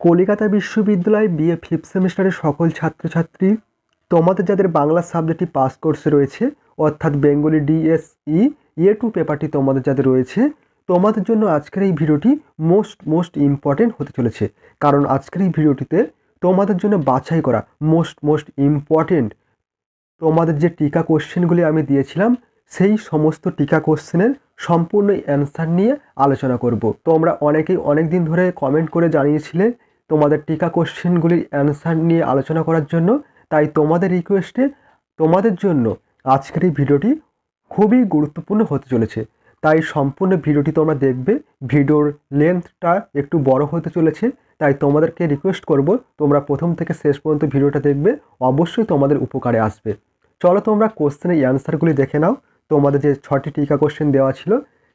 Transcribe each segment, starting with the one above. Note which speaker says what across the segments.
Speaker 1: কলিকাতা বিশ্ববিদ্যালয় BA fifth সেমিস্টারের সকল ছাত্রছাত্রী, তোমাদের যাদের বাংলা সাবজেক্টটি পাস কোর্সে রয়েছে, অর্থাৎ বেঙ্গলি ডিএসই এ টু পেপারটি তোমাদের যাদের রয়েছে, তোমাদের জন্য আজকের এই ভিডিওটি মোস্ট মোস্ট ইম্পর্টেন্ট হতে চলেছে। কারণ আজকের এই ভিডিওটিতে তোমাদের জন্য বাছাই করা মোস্ট মোস্ট ইম্পর্টেন্ট তোমাদের যে টিকা কোশ্চেনগুলি আমি দিয়েছিলাম, সেই সমস্ত টিকা কোশ্চেনের সম্পূর্ণ অ্যান্সার নিয়ে আলোচনা করব। তোমরা অনেকেই অনেক দিন ধরে কমেন্ট করে জানিয়েছিলে তোমাদের টিকা কোশ্চেনগুলির অ্যান্সার নিয়ে আলোচনা করার জন্য, তাই তোমাদের রিকোয়েস্টে তোমাদের জন্য আজকের এই ভিডিওটি খুবই গুরুত্বপূর্ণ হতে চলেছে। তাই সম্পূর্ণ ভিডিওটি তোমরা দেখবে, ভিডিওর লেন্থটা একটু বড় হতে চলেছে, তাই তোমাদেরকে রিকোয়েস্ট করব, তোমরা প্রথম থেকে শেষ পর্যন্ত ভিডিওটা দেখবে, অবশ্যই তোমাদের উপকারে আসবে। চলো তোমরা কোশ্চেনের অ্যান্সারগুলি দেখে নাও, তোমাদের যে ছটি টিকা কোশ্চেন দেওয়া ছিল,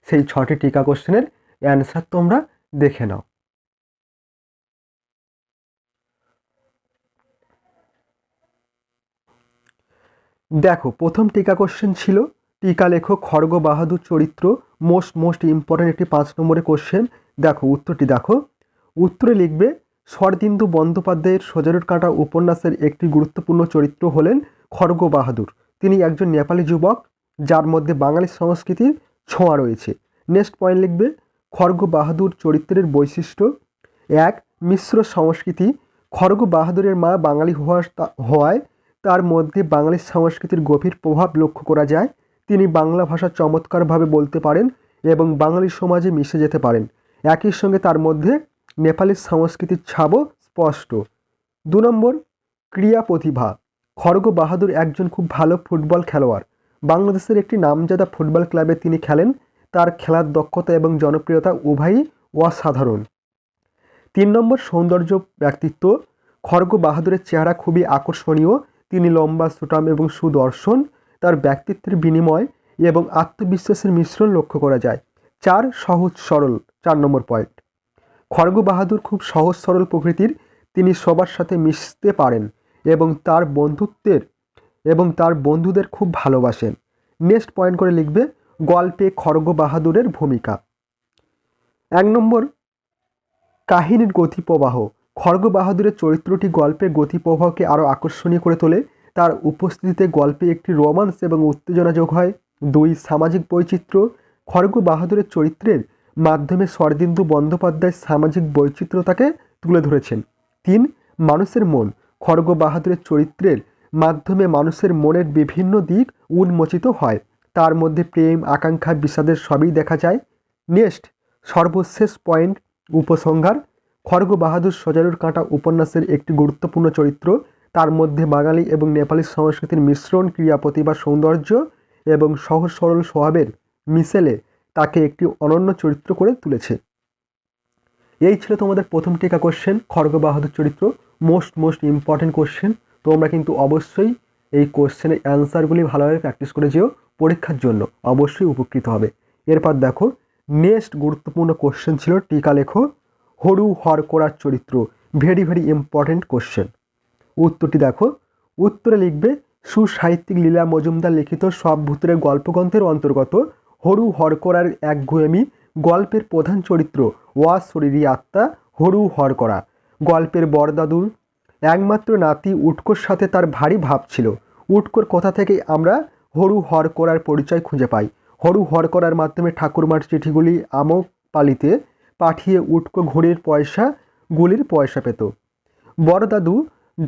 Speaker 1: সেই ছটি টিকা কোশ্চেনের অ্যান্সার তোমরা দেখে নাও। দেখো, প্রথম টিকা কোশ্চেন ছিল, টিকা লেখক খড়গ বাহাদুর চরিত্র মোস্ট মোস্ট ইম্পর্ট্যান্ট একটি পাঁচ নম্বরের কোশ্চেন দেখো, উত্তরটি দেখো। উত্তরে লিখবে, শরদিন্দু বন্দ্যোপাধ্যায়ের সজারুর কাঁটা উপন্যাসের একটি গুরুত্বপূর্ণ চরিত্র হলেন খড়গ বাহাদুর। তিনি একজন নেপালি যুবক, যার মধ্যে বাঙালি সংস্কৃতির ছোঁয়া রয়েছে। নেক্সট পয়েন্ট লিখবে, খড়গ বাহাদুর চরিত্রের বৈশিষ্ট্য। এক, মিশ্র সংস্কৃতি। খড়গ বাহাদুরের মা বাঙালি হওয়া হওয়ায় তার মধ্যে বাঙালি সংস্কৃতির গভীর প্রভাব লক্ষ্য করা যায়। তিনি বাংলা ভাষা চমৎকারভাবে বলতে পারেন এবং বাঙালি সমাজে মিশে যেতে পারেন। একই সঙ্গে তার মধ্যে নেপালি সংস্কৃতির ছাবও স্পষ্ট। দু নম্বর ক্রিয়া প্রতিভা। খড়গ বাহাদুর একজন খুব ভালো ফুটবল খেলোয়াড়। বাংলাদেশের একটি নামজাদা ফুটবল ক্লাবে তিনি খেলেন। তার খেলার দক্ষতা এবং জনপ্রিয়তা উভয়ই অসাধারণ। তিন নম্বর, সৌন্দর্য ব্যক্তিত্ব। খড়গ বাহাদুরের চেহারা খুবই আকর্ষণীয় তিনি লম্বা সুটাম এবং সুদর্শন, তার ব্যক্তিত্বের বিনিময় এবং আত্মবিশ্বাসের মিশ্রণ লক্ষ্য করা যায়। চার, সহজ, সরল, চার নম্বর পয়েন্ট খড়গ বাহাদুর খুব সহজ, সরল প্রকৃতির। তিনি সবার সাথে মিশতে পারেন এবং তার বন্ধুত্বের এবং তার বন্ধুদের খুব ভালোবাসেন। নেক্সট পয়েন্ট করে লিখবে, গল্পে খড়গ বাহাদুরের ভূমিকা। এক নম্বর, কাহিনীর গতিপ্রবাহ। খড়গ বাহাদুরের চরিত্রটি গল্পের গতিপ্রবাহকে আরও আকর্ষণীয় করে তোলে। তার উপস্থিতিতে গল্পে একটি রোমান্স এবং উত্তেজনা যোগ হয়। দুই সামাজিক বৈচিত্র্য, খড়গ বাহাদুরের চরিত্রের মাধ্যমে শরদিন্দু বন্দ্যোপাধ্যায় সামাজিক বৈচিত্র্যতাকে তুলে ধরেছেন। তিন, মানুষের মন, খড়গ বাহাদুরের চরিত্রের মাধ্যমে মানুষের মনের বিভিন্ন দিক উন্মোচিত হয়। তার মধ্যে প্রেম, আকাঙ্ক্ষা, বিষাদের সবই দেখা যায়। নেক্সট, সর্বশেষ পয়েন্ট, উপসংহার। খড়গ বাহাদুর সজারুর কাঁটা উপন্যাসের একটি গুরুত্বপূর্ণ চরিত্র। তার মধ্যে বাঙালি এবং নেপালি সংস্কৃতির মিশ্রণ, ক্রিয়া, প্রতিভা, সৌন্দর্য এবং সহজ সরল স্বভাবের মিশেলে তাকে একটি অনন্য চরিত্র করে তুলেছে। এই ছিল তোমাদের প্রথম টিকা কোশ্চেন খড়গ বাহাদুর চরিত্র মোস্ট মোস্ট ইম্পর্টেন্ট কোশ্চেন তোমরা কিন্তু অবশ্যই এই কোশ্চেনের অ্যান্সারগুলি ভালোভাবে প্র্যাকটিস করে যেও, পরীক্ষার জন্য অবশ্যই উপকৃত হবে। এরপর দেখো নেক্সট গুরুত্বপূর্ণ কোশ্চেন ছিল টিকা লেখো। হরু হর করার চরিত্র ভেরি ভেরি ইম্পর্টেন্ট কোশ্চেন উত্তরটি দেখো। উত্তরে লিখবে, সুসাহিত্যিক লীলা মজুমদার লিখিত সব ভূতের গল্পগ্রন্থের অন্তর্গত হরু হরকরার এক গুয়েমি গল্পের প্রধান চরিত্র ওয়া শরীরী আত্মা, হরু হর করা। গল্পের বরদাদুর একমাত্র নাতি উটকোর সাথে তার ভারী ভাব ছিল। উটকোর কথা থেকে আমরা হরু হর করার পরিচয় খুঁজে পাই? হরু হর করার মাধ্যমে ঠাকুরমার চিঠিগুলি আমক পালিতে পাঠিয়ে উটকো ঘড়ির পয়সা, গুলির পয়সা পেত। বড়দাদু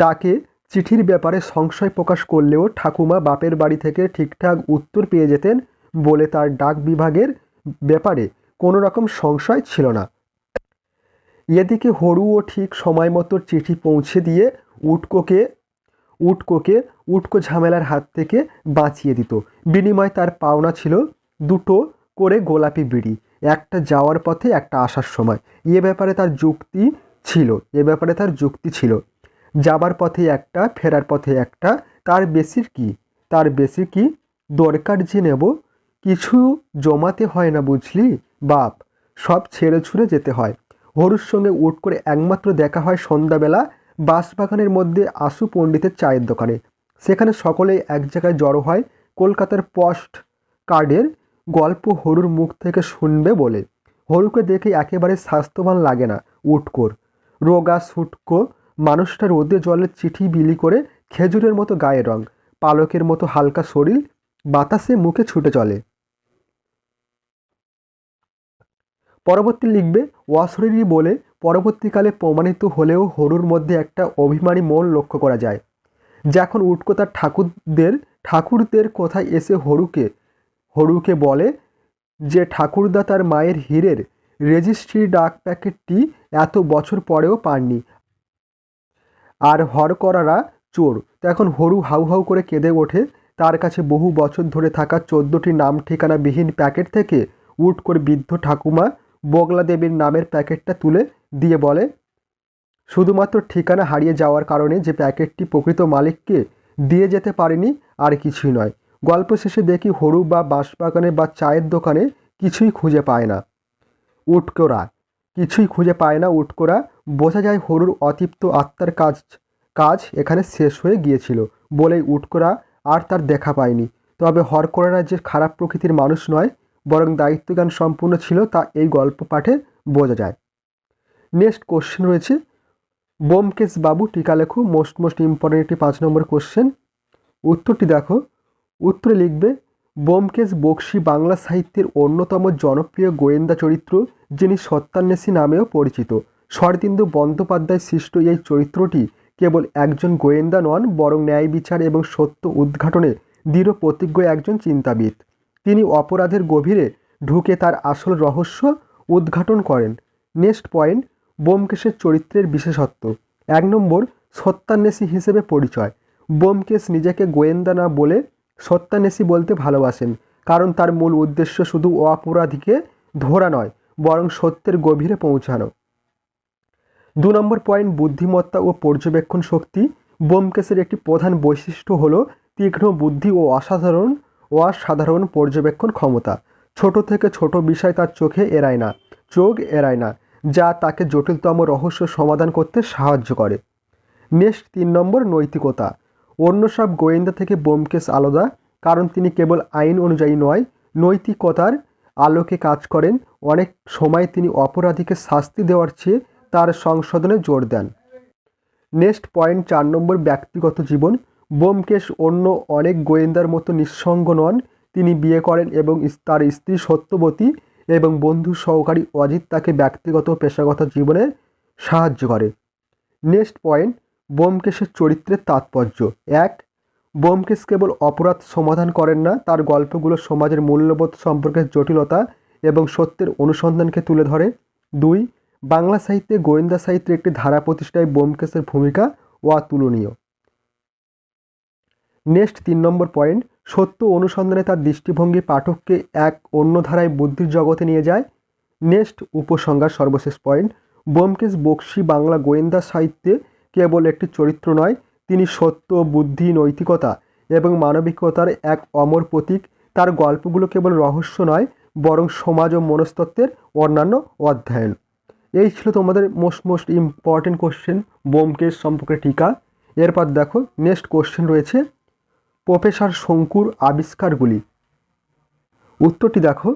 Speaker 1: ডাকে চিঠির ব্যাপারে সংশয় প্রকাশ করলেও ঠাকুমা বাপের বাড়ি থেকে ঠিকঠাক উত্তর পেয়ে যেতেন বলে তার ডাক বিভাগের ব্যাপারে কোনো রকম সংশয় ছিল না। এদিকে হরুও ঠিক সময় মতো চিঠি পৌঁছে দিয়ে উটকোকে উটকোকে উটকো ঝামেলার হাত থেকে বাঁচিয়ে দিত। বিনিময় তার পাওনা ছিল দুটো করে গোলাপি বিড়ি। একটা যাওয়ার পথে একটা আসার সময়। এ ব্যাপারে তার যুক্তি ছিল, এ ব্যাপারে তার যুক্তি ছিল। যাবার পথে একটা, ফেরার পথে একটা, তার বেশির কি? তার বেশি কি? দরকার যে নেব। কিছু জমাতে হয় না বুঝলি? বাপ, সব ছেড়ে ছুড়ে যেতে হয়। হরুর সঙ্গে উট করে একমাত্র দেখা হয় সন্ধ্যাবেলা বাঁশবাগানের মধ্যে আশু পণ্ডিতের চায়ের দোকানে। সেখানে সকলে এক জায়গায় জড়ো হয়। কলকাতার পোস্ট কার্ডের গল্প হরুর মুখ থেকে শুনবে বলে। হরুকে দেখে একেবারে স্বাস্থ্যবান লাগে না উটকোর। রোগা সুটকো মানুষটা রোদে জলের চিঠি বিলি করে খেজুরের মতো গায়ের রং, পালকের মতো হালকা শরীর, বাতাসে মুখে ছুটে চলে। পরবর্তী লিখবে, অশরীরী বলে পরবর্তীকালে প্রমাণিত হলেও হরুর মধ্যে একটা অভিমানী মন লক্ষ্য করা যায়। যখন উটকো তার ঠাকুরদের ঠাকুরদের কথায় এসে হরুকে হরুকে বলে যে ঠাকুরদা তার মায়ের হীরের রেজিস্ট্রি ডাক প্যাকেটটি এত বছর পরেও পাননি। আর হরকরারা চোর। তখন হরু হাউ হাউ করে কেঁদে ওঠে। তার কাছে বহু বছর ধরে থাকা চোদ্দোটি নাম ঠিকানাবিহীন প্যাকেট থেকে উট করে বৃদ্ধ ঠাকুমা বগলা দেবীর নামের প্যাকেটটা তুলে দিয়ে বলে, শুধুমাত্র ঠিকানা হারিয়ে যাওয়ার কারণে যে প্যাকেটটি প্রকৃত মালিককে দিয়ে যেতে পারেনি, আর কিছুই নয়। গল্প শেষে দেখি হরু বা বাঁশবাগানে বা চায়ের দোকানে কিছুই খুঁজে পায় না। উটকোরা। কিছুই খুঁজে পায় না উটকোরা। বোঝা যায় হরুর অতৃপ্ত আত্মার কাজ কাজ এখানে শেষ হয়ে গিয়েছিল বলেই উটকোরা আর তার দেখা পায়নি। তবে হরকোরারা যে খারাপ প্রকৃতির মানুষ নয়, বরং দায়িত্বজ্ঞান সম্পূর্ণ ছিল তা এই গল্প পাঠে বোঝা যায়। নেক্সট কোশ্চেন রয়েছে। বোমকেশ বাবু টিকা লেখো মোস্ট মোস্ট ইম্পর্টেন্ট একটি পাঁচ নম্বর কোশ্চেন উত্তরটি দেখো। উত্তরে লিখবে বোমকেশ বক্সি বাংলা সাহিত্যের অন্যতম জনপ্রিয় গোয়েন্দা চরিত্র, যিনি সত্যান্বেষী নামেও পরিচিত। শরদিন্দু বন্দ্যোপাধ্যায় সৃষ্ট এই চরিত্রটি কেবল একজন গোয়েন্দা নন, বরং ন্যায় বিচার এবং সত্য উদ্ঘাটনে দৃঢ় প্রতিজ্ঞ একজন চিন্তাবিদ। তিনি অপরাধের গভীরে ঢুকে তার আসল রহস্য উদ্ঘাটন করেন। নেক্সট পয়েন্ট বোমকেশের চরিত্রের বিশেষত্ব। এক নম্বর, সত্যান্বেষী হিসেবে পরিচয়। বোমকেশ নিজেকে গোয়েন্দা না বলে সত্যান্বেষী বলতে ভালোবাসেন, কারণ তার মূল উদ্দেশ্য শুধু অপরাধীকে ধরা নয়, বরং সত্যের গভীরে পৌঁছানো। দু নম্বর পয়েন্ট, বুদ্ধিমত্তা ও পর্যবেক্ষণ শক্তি। বোমকেশের একটি প্রধান বৈশিষ্ট্য হল তীক্ষ্ণ বুদ্ধি ও অসাধারণ ও অসাধারণ পর্যবেক্ষণ ক্ষমতা। ছোট থেকে ছোট বিষয় তার চোখে এড়ায় না, চোখ এড়ায় না, যা তাকে জটিলতম রহস্য সমাধান করতে সাহায্য করে। নেক্সট তিন নম্বর, নৈতিকতা। অন্য সব গোয়েন্দা থেকে বোমকেশ আলাদা, কারণ তিনি কেবল আইন অনুযায়ী নয়, নৈতিকতার আলোকে কাজ করেন। অনেক সময় তিনি অপরাধীকে শাস্তি দেওয়ার চেয়ে তার সংশোধনে জোর দেন। নেক্সট পয়েন্ট, চার নম্বর, ব্যক্তিগত জীবন। বোমকেশ অন্য অনেক গোয়েন্দার মতো নিঃসঙ্গ নন। তিনি বিয়ে করেন এবং তার স্ত্রী সত্যবতী এবং বন্ধু সহকারী অজিত তাকে ব্যক্তিগত পেশাগত জীবনে সাহায্য করে। নেক্সট পয়েন্ট বোমকেশের চরিত্রের তাৎপর্য। এক, ব্যোমকেশ কেবল অপরাধ সমাধান করেন না, তার গল্পগুলো সমাজের মূল্যবোধ সম্পর্কে জটিলতা এবং সত্যের অনুসন্ধানকে তুলে ধরে। দুই, বাংলা সাহিত্যে গোয়েন্দা সাহিত্যের একটি ধারা প্রতিষ্ঠায় ব্যোমকেশের ভূমিকা অতুলনীয়। নেক্সট তিন নম্বর পয়েন্ট, সত্য অনুসন্ধানে তার দৃষ্টিভঙ্গি পাঠককে এক অন্য ধারায় বুদ্ধির জগতে নিয়ে যায়। নেক্সট উপসংহার সর্বশেষ পয়েন্ট, ব্যোমকেশ বক্সি বাংলা গোয়েন্দা সাহিত্যে কেবল একটি চরিত্র নয়, তিনি সত্য, বুদ্ধি, নৈতিকতা এবং মানবিকতার এক অমর প্রতীক। তার গল্পগুলো কেবল রহস্য নয়, বরং সমাজ ও মনস্তত্ত্বের অন্যান্য অধ্যয়ন। এই ছিল তোমাদের most most important question Byomkesh সম্পর্কে টিকা। এরপর দেখো নেক্সট কোশ্চেন রয়েছে, প্রফেসর শঙ্কুর আবিষ্কারগুলি। উত্তরটি দেখো,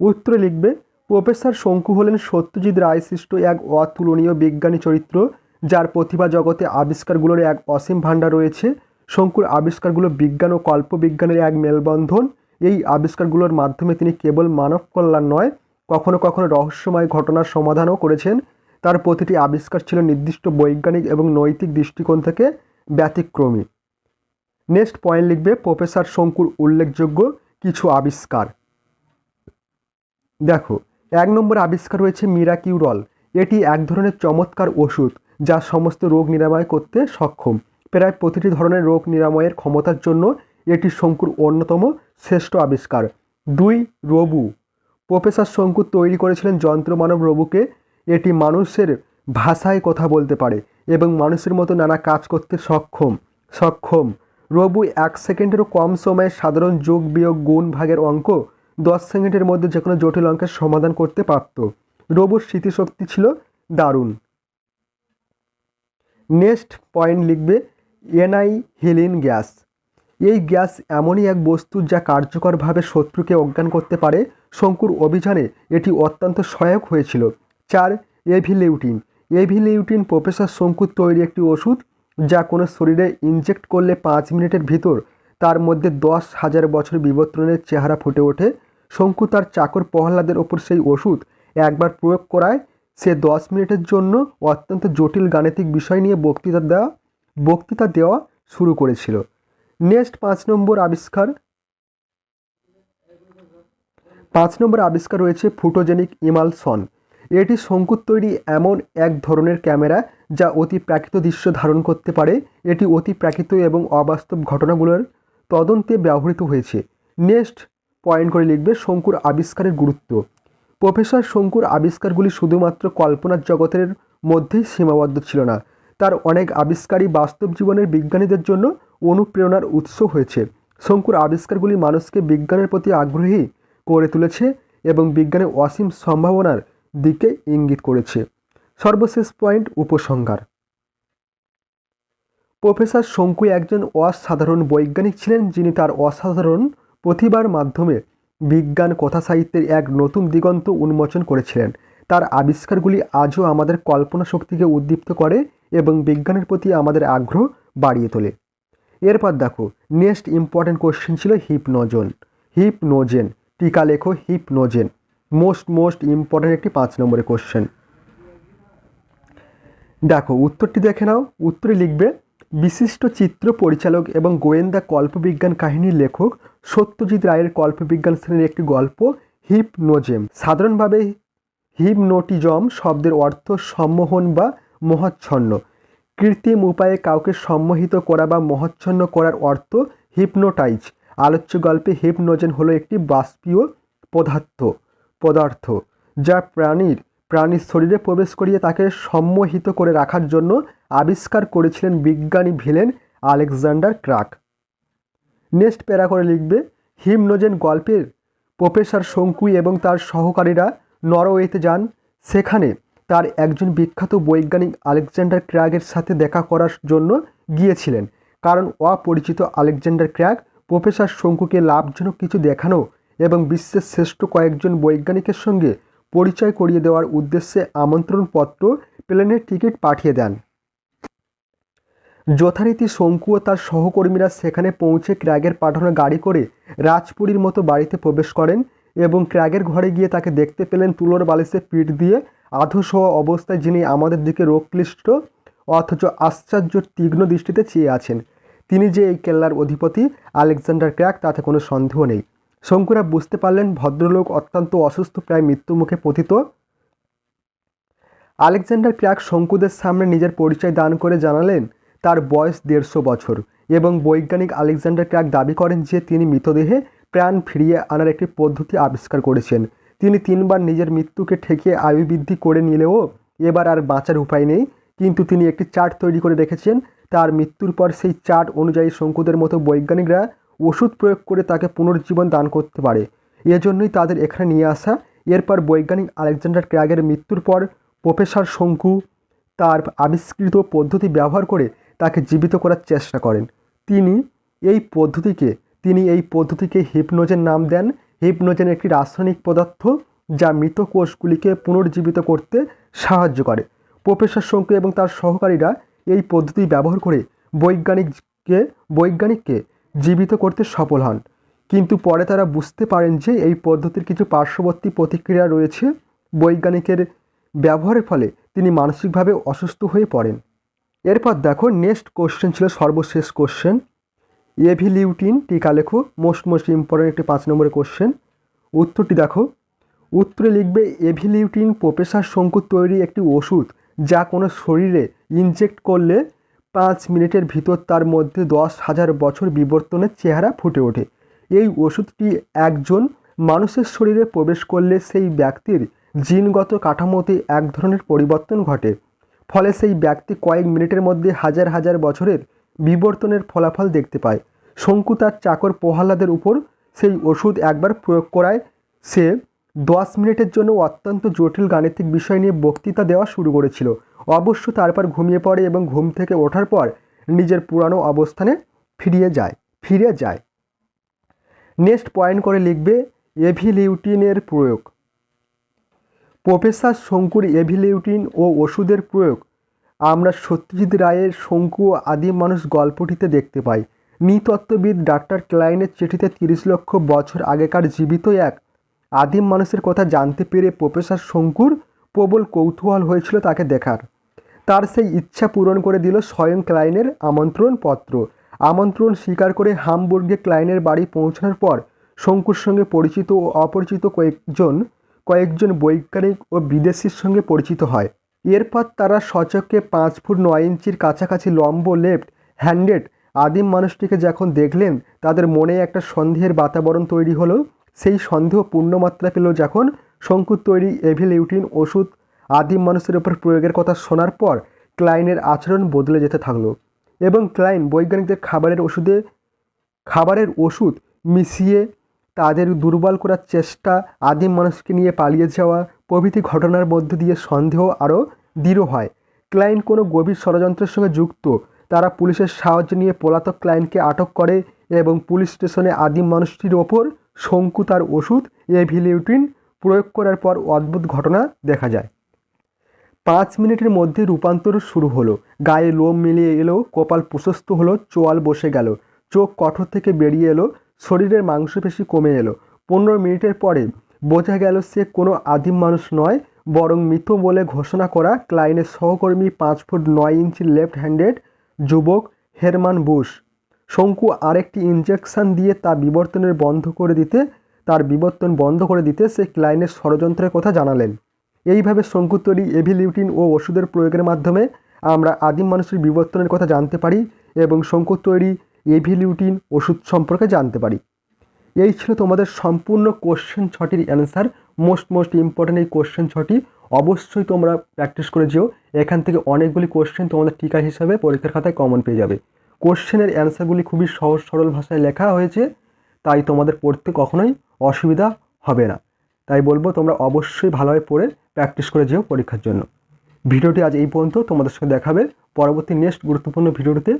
Speaker 1: উত্তরে লিখবে, প্রফেসর শঙ্কু হলেন সত্যজিৎ রায় সৃষ্ট এক অতুলনীয় বিজ্ঞানী চরিত্র। যার প্রতিভা জগতে আবিষ্কারগুলোর এক অসীম ভাণ্ডার রয়েছে। শঙ্কুর আবিষ্কারগুলো বিজ্ঞান ও কল্পবিজ্ঞানের এক মেলবন্ধন। এই আবিষ্কারগুলোর মাধ্যমে তিনি কেবল মানব কল্যাণ নয়, কখনো কখনো রহস্যময় ঘটনার সমাধানও করেছেন। তার প্রতিটি আবিষ্কার ছিল নির্দিষ্ট বৈজ্ঞানিক এবং নৈতিক দৃষ্টিকোণ থেকে ব্যতিক্রমী। নেক্সট পয়েন্ট লিখবে, প্রফেসর শঙ্কুর উল্লেখযোগ্য কিছু আবিষ্কার। দেখো, এক নম্বর আবিষ্কার রয়েছে মিরাকিউরল। এটি এক ধরনের চমৎকার ওষুধ। যা সমস্ত রোগ নিরাময় করতে সক্ষম। প্রায় প্রতিটি ধরনের রোগ নিরাময়ের ক্ষমতার জন্য এটি শঙ্কুর অন্যতম শ্রেষ্ঠ আবিষ্কার। দুই, রবু। প্রফেসর শঙ্কু তৈরি করেছিলেন যন্ত্রমানব রবুকে। এটি মানুষের ভাষায় কথা বলতে পারে এবং মানুষের মতো নানা কাজ করতে সক্ষম। সক্ষম। রবু এক সেকেন্ডেরও কম সময়ে সাধারণ যোগ বিয়োগ গুণ ভাগের অঙ্ক দশ সেকেন্ডের মধ্যে যে কোনো জটিল অঙ্কের সমাধান করতে পারত। রবুর স্মৃতিশক্তি ছিল দারুণ। নেক্সট পয়েন্ট লিখবে, এনআই হিলিন গ্যাস। এই গ্যাস এমনই এক বস্তু যা কার্যকরভাবে শত্রুকে অজ্ঞান করতে পারে। শঙ্কুর অভিযানে এটি অত্যন্ত সহায়ক হয়েছিল। চার, এভিলিউটিন। এভিলিউটিন প্রফেসর শঙ্কুর তৈরি একটি ওষুধ যা কোনো শরীরে ইনজেক্ট করলে পাঁচ মিনিটের ভিতর তার মধ্যে দশ হাজার বছর বিবর্তনের চেহারা ফুটে ওঠে। শঙ্কু তার চাকর প্রহ্লাদের ওপর সেই ওষুধ একবার প্রয়োগ করায় সে দশ মিনিটের জন্য অত্যন্ত জটিল গাণিতিক বিষয় নিয়ে বক্তৃতা দেওয়া বক্তৃতা দেওয়া শুরু করেছিল। নেক্সট পাঁচ নম্বর আবিষ্কার। পাঁচ নম্বর আবিষ্কার রয়েছে ফুটোজেনিক ইমালসন। এটি শঙ্কুর তৈরি এমন এক ধরনের ক্যামেরা যা অতি প্রাকৃত দৃশ্য ধারণ করতে পারে। এটি অতি প্রাকৃত এবং অবাস্তব ঘটনাগুলোর তদন্তে ব্যবহৃত হয়েছে। নেক্সট পয়েন্ট করে লিখবে শঙ্কুর আবিষ্কারের গুরুত্ব। প্রফেসর শঙ্কুর আবিষ্কারগুলি শুধুমাত্র কল্পনার জগতের মধ্যেই সীমাবদ্ধ ছিল না, তার অনেক আবিষ্কারই বাস্তব জীবনের বিজ্ঞানীদের জন্য অনুপ্রেরণার উৎস হয়েছে। শঙ্কুর আবিষ্কারগুলি মানুষকে বিজ্ঞানের প্রতি আগ্রহী করে তুলেছে এবং বিজ্ঞানের অসীম সম্ভাবনার দিকে ইঙ্গিত করেছে। সর্বশেষ পয়েন্ট, উপসংহার। প্রফেসর শঙ্কু একজন অসাধারণ বৈজ্ঞানিক ছিলেন যিনি তার অসাধারণ প্রতিভার মাধ্যমে বিজ্ঞান, কথা সাহিত্যের এক নতুন দিগন্ত উন্মোচন করেছিলেন। তার আবিষ্কারগুলি আজও আমাদের কল্পনা শক্তিকে উদ্দীপ্ত করে এবং বিজ্ঞানের প্রতি আমাদের আগ্রহ বাড়িয়ে তোলে। এরপর দেখো নেক্সট ইম্পর্টেন্ট কোশ্চেন ছিল হিপনোজন হিপনোজেন টিকা লেখো হিপনোজেন মোস্ট মোস্ট ইম্পর্টেন্ট একটি পাঁচ নম্বরের কোশ্চেন দেখো, উত্তরটি দেখে নাও, উত্তরে লিখবে বিশিষ্ট চিত্র পরিচালক এবং গোয়েন্দা কল্পবিজ্ঞান কাহিনীর লেখক সত্যজিৎ রায়ের কল্পবিজ্ঞান শ্রেণির একটি গল্প, হিপনোজেম। সাধারণভাবে হিপনোটিজম শব্দের অর্থ সম্মোহন বা মহাচ্ছন্ন। কৃত্রিম উপায়ে কাউকে সম্মোহিত করা বা মহাচ্ছন্ন করার অর্থ হিপনোটাইজ। আলোচ্য গল্পে হিপনোজেন হলো একটি বাষ্পীয় পদার্থ পদার্থ, যা প্রাণীর প্রাণীর শরীরে প্রবেশ করিয়ে তাকে সম্মোহিত করে রাখার জন্য আবিষ্কার করেছিলেন বিজ্ঞানী ভিলেন আলেকজান্ডার ক্রাক। নেক্সট প্যারা করে লিখবে, হিমনোজেন গল্পের প্রফেসর শঙ্কু এবং তার সহকারীরা নরওয়েতে যান। সেখানে তার একজন বিখ্যাত বৈজ্ঞানিক আলেকজান্ডার ক্র্যাগের সাথে দেখা করার জন্য গিয়েছিলেন। কারণ অপরিচিত আলেকজান্ডার ক্র্যাগ প্রফেসর শঙ্কুকে লাভজনক কিছু দেখানো এবং বিশ্বের শ্রেষ্ঠ কয়েকজন বৈজ্ঞানিকের সঙ্গে পরিচয় করিয়ে দেওয়ার উদ্দেশ্যে আমন্ত্রণপত্র প্লেনের টিকিট পাঠিয়ে দেন। যথারীতি শঙ্কু ও তার সহকর্মীরা সেখানে পৌঁছে ক্র্যাগের পাঠানো গাড়ি করে রাজপুরীর মতো বাড়িতে প্রবেশ করেন এবং ক্র্যাগের ঘরে গিয়ে তাকে দেখতে পেলেন তুলোর বালিশে পিঠ দিয়ে আধস হওয়া অবস্থায় যিনি আমাদের দিকে রোগক্লিষ্ট অথচ আশ্চর্য তীক্ষ্ণ দৃষ্টিতে চেয়ে আছেন। তিনি যে এই কেল্লার অধিপতি আলেকজান্ডার ক্র্যাক তাতে কোনো সন্দেহ নেই। শঙ্কুরা বুঝতে পারলেন ভদ্রলোক অত্যন্ত অসুস্থ, প্রায় মৃত্যুমুখে পতিত। আলেকজান্ডার ক্র্যাক শঙ্কুদের সামনে নিজের পরিচয় দান করে জানালেন তার বয়স দেড়শো বছর এবং বৈজ্ঞানিক আলেকজান্ডার ক্র্যাক দাবি করেন যে তিনি মৃতদেহে প্রাণ ফিরিয়ে আনার একটি পদ্ধতি আবিষ্কার করেছেন। তিনি তিনবার নিজের মৃত্যুকে ঠেকিয়ে আয়ু বৃদ্ধি করে নিলেও এবার আর বাঁচার উপায় নেই, কিন্তু তিনি একটি চার্ট তৈরি করে রেখেছেন। তার মৃত্যুর পর সেই চার্ট অনুযায়ী শঙ্কুদের মতো বৈজ্ঞানিকরা ওষুধ প্রয়োগ করে তাকে পুনর্জীবন দান করতে পারে। এজন্যই তাদের এখানে নিয়ে আসা, এরপর বৈজ্ঞানিক আলেকজান্ডার ক্র্যাগের মৃত্যুর পর প্রফেসর শঙ্কু তার আবিষ্কৃত পদ্ধতি ব্যবহার করে তাকে জীবিত করার চেষ্টা করেন। তিনি এই পদ্ধতিকে, তিনি এই পদ্ধতিকে হিপনোজেন নাম দেন। হিপনোজেন একটি রাসায়নিক পদার্থ যা মৃত কোষগুলিকে পুনর্জীবিত করতে সাহায্য করে। প্রফেসর শঙ্কু এবং তার সহকারীরা এই পদ্ধতি ব্যবহার করে বৈজ্ঞানিককে বৈজ্ঞানিককে জীবিত করতে সফল হন। কিন্তু পরে তারা বুঝতে পারেন যে এই পদ্ধতির কিছু পার্শ্ববর্তী প্রতিক্রিয়া রয়েছে। বৈজ্ঞানিকের ব্যবহারের ফলে তিনি মানসিকভাবে অসুস্থ হয়ে পড়েন। এরপর দেখো নেক্সট কোশ্চেন ছিল সর্বশেষ কোশ্চেন এভিলিউটিন, টিকা লেখো মোস্ট মোস্ট ইম্পর্টেন্ট একটি পাঁচ নম্বরের কোশ্চেন উত্তরটি দেখো, উত্তরে লিখবে, এভিলিউটিন প্রফেসর শঙ্কু তৈরি একটি ওষুধ যা কোনো শরীরে ইনজেক্ট করলে পাঁচ মিনিটের ভিতর তার মধ্যে দশ হাজার বছর বিবর্তনের চেহারা ফুটে ওঠে। এই ওষুধটি একজন মানুষের শরীরে প্রবেশ করলে সেই ব্যক্তির জিনগত কাঠামোতে এক ধরনের পরিবর্তন ঘটে। ফলে সেই ব্যক্তি কয়েক মিনিটের মধ্যে হাজার হাজার বছরের বিবর্তনের ফলাফল দেখতে পায়। শঙ্কু তার চাকর প্রহ্লাদের উপর সেই ওষুধ একবার প্রয়োগ করায়। সে দশ মিনিটের জন্য অত্যন্ত জটিল গাণিতিক বিষয় নিয়ে বক্তৃতা দেওয়া শুরু করেছিল। অবশ্য তারপর ঘুমিয়ে পড়ে এবং ঘুম থেকে ওঠার পর নিজের পুরানো অবস্থানে ফিরিয়ে যায়, ফিরে যায়। নেক্সট পয়েন্ট করে লিখবে এভিলিউটিনের প্রয়োগ। প্রফেসর শঙ্কুর এভিলিউটিন ও ওষুধের প্রয়োগ। আমরা সত্যজিৎ রায়ের শঙ্কু ও আদিম মানুষ গল্পটিতে দেখতে পাই। নৃতত্ত্ববিদ ডাক্তার ক্লাইনের চিঠিতে তিরিশ লক্ষ বছর আগেকার জীবিত এক আদিম মানুষের কথা জানতে পেরে প্রফেসর শঙ্কুর প্রবল কৌতূহল হয়েছিল তাকে দেখার। তার সেই ইচ্ছা পূরণ করে দিল স্বয়ং ক্লাইনের আমন্ত্রণ পত্র। আমন্ত্রণ স্বীকার করে হামবুর্গে ক্লাইনের বাড়ি পৌঁছানোর পর শঙ্কুর সঙ্গে পরিচিত ও অপরিচিত কয়েকজন কয়েকজন বৈজ্ঞানিক ও বিদেশির সঙ্গে পরিচিত হয়। এরপর তারা সচক্ষে পাঁচ ফুট নয় ইঞ্চির কাছাকাছি লম্ব লেফট হ্যান্ডেড আদিম মানুষটিকে যখন দেখলেন, তাদের মনে একটা সন্দেহের বাতাবরণ তৈরি হলো। সেই সন্দেহ পূর্ণমাত্রা পেল যখন শঙ্কুর তৈরি এভিলিউটিন ওষুধ আদিম মানুষের উপর প্রয়োগের কথা শোনার পর ক্লাইনের আচরণ বদলে যেতে থাকল এবং ক্লাইন বৈজ্ঞানিকদের খাবারের ওষুধে খাবারের ওষুধ মিশিয়ে তাদের দুর্বল করার চেষ্টা আদিম মানুষকে নিয়ে পালিয়ে যাওয়া প্রভৃতি ঘটনার মধ্য দিয়ে সন্দেহ আরও দৃঢ় হয়। ক্লাইন কোনো গভীর ষড়যন্ত্রের সঙ্গে যুক্ত। তারা পুলিশের সাহায্য নিয়ে পলাতক ক্লাইনকে আটক করে এবং পুলিশ স্টেশনে আদিম মানুষটির ওপর শঙ্কু তার ওষুধ এভিলিউটিন প্রয়োগ করার পর অদ্ভুত ঘটনা দেখা যায়। পাঁচ মিনিটের মধ্যে রূপান্তর শুরু হলো। গায়ে লোম মিলিয়ে এলো, কপাল প্রশস্ত হলো, চোয়াল বসে গেল। চোখ কঠোর থেকে বেরিয়ে এলো শরীরের মাংসপেশি কমে এলো। পনেরো মিনিটের পরে বোঝা গেল সে কোনো আদিম মানুষ নয়, বরং মৃত বলে ঘোষণা করা ক্লাইনের সহকর্মী পাঁচ ফুট নয় ইঞ্চি লেফট হ্যান্ডেড যুবক হেরমান বুশ শঙ্কু আরেকটি ইনজেকশন দিয়ে তা বিবর্তনের বন্ধ করে দিতে, তার বিবর্তন বন্ধ করে দিতে সে ক্লাইনের ষড়যন্ত্রের কথা জানালেন। এইভাবে শঙ্কু তৈরি এভিলিউটিন ও ওষুধের প্রয়োগের মাধ্যমে আমরা আদিম মানুষের বিবর্তনের কথা জানতে পারি এবং শঙ্কু তৈরি এভিলিউটিন ওষুধ সম্পর্কে জানতে পারি। এই ছিল তোমাদের সম্পূর্ণ কোশ্চেন ছটির অ্যান্সার মোস্ট মোস্ট ইম্পর্ট্যান্ট এই কোশ্চেন ছটি, অবশ্যই তোমরা প্র্যাকটিস করে যেও। এখান থেকে অনেকগুলি কোশ্চেন তোমাদের টিকা হিসাবে পরীক্ষার খাতায় কমন পেয়ে যাবে। কোশ্চেনের অ্যান্সারগুলি খুবই সহজ, সরল ভাষায় লেখা হয়েছে, তাই তোমাদের পড়তে কখনোই অসুবিধা হবে না। তাই বলব, তোমরা অবশ্যই ভালোভাবে পড়ে প্র্যাকটিস করে যেও পরীক্ষার জন্য। ভিডিওটি আজ এই পর্যন্ত, তোমাদের সঙ্গে দেখাবে। পরবর্তী নেক্সট গুরুত্বপূর্ণ ভিডিওটিতে